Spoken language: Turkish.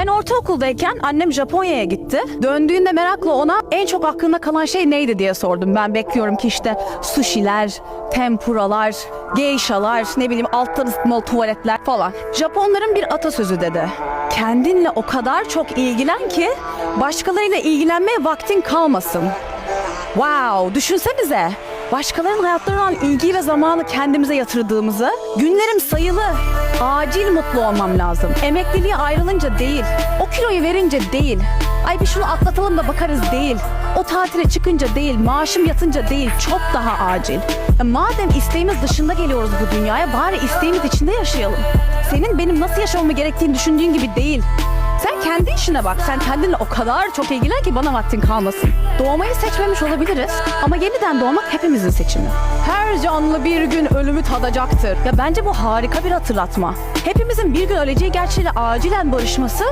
Ben ortaokuldayken annem Japonya'ya gitti. Döndüğünde merakla ona en çok aklında kalan şey neydi diye sordum. Ben bekliyorum ki işte sushiler, tempuralar, geishalar, ne bileyim alttan ısıtmalı tuvaletler falan. Japonların bir atasözü dedi. Kendinle o kadar çok ilgilen ki başkalarıyla ilgilenmeye vaktin kalmasın. Wow, düşünsenize. Başkalarının hayatlarına olan ilgiyi ve zamanı kendimize yatırdığımızı, günlerim sayılı, acil mutlu olmam lazım. Emekliliğe ayrılınca değil, o kiloyu verince değil, ay bir şunu atlatalım da bakarız değil, o tatile çıkınca değil, maaşım yatınca değil, çok daha acil. Ya madem isteğimiz dışında geliyoruz bu dünyaya, bari isteğimiz içinde yaşayalım. Senin benim nasıl yaşamamı gerektiğini düşündüğün gibi değil. Kendi işine bak. Sen kendinle o kadar çok ilgilen ki bana vaktin kalmasın. Doğmayı seçmemiş olabiliriz ama yeniden doğmak hepimizin seçimi. Her canlı bir gün ölümü tadacaktır. Ya bence bu harika bir hatırlatma. Hepimizin bir gün öleceği gerçeğiyle acilen barışması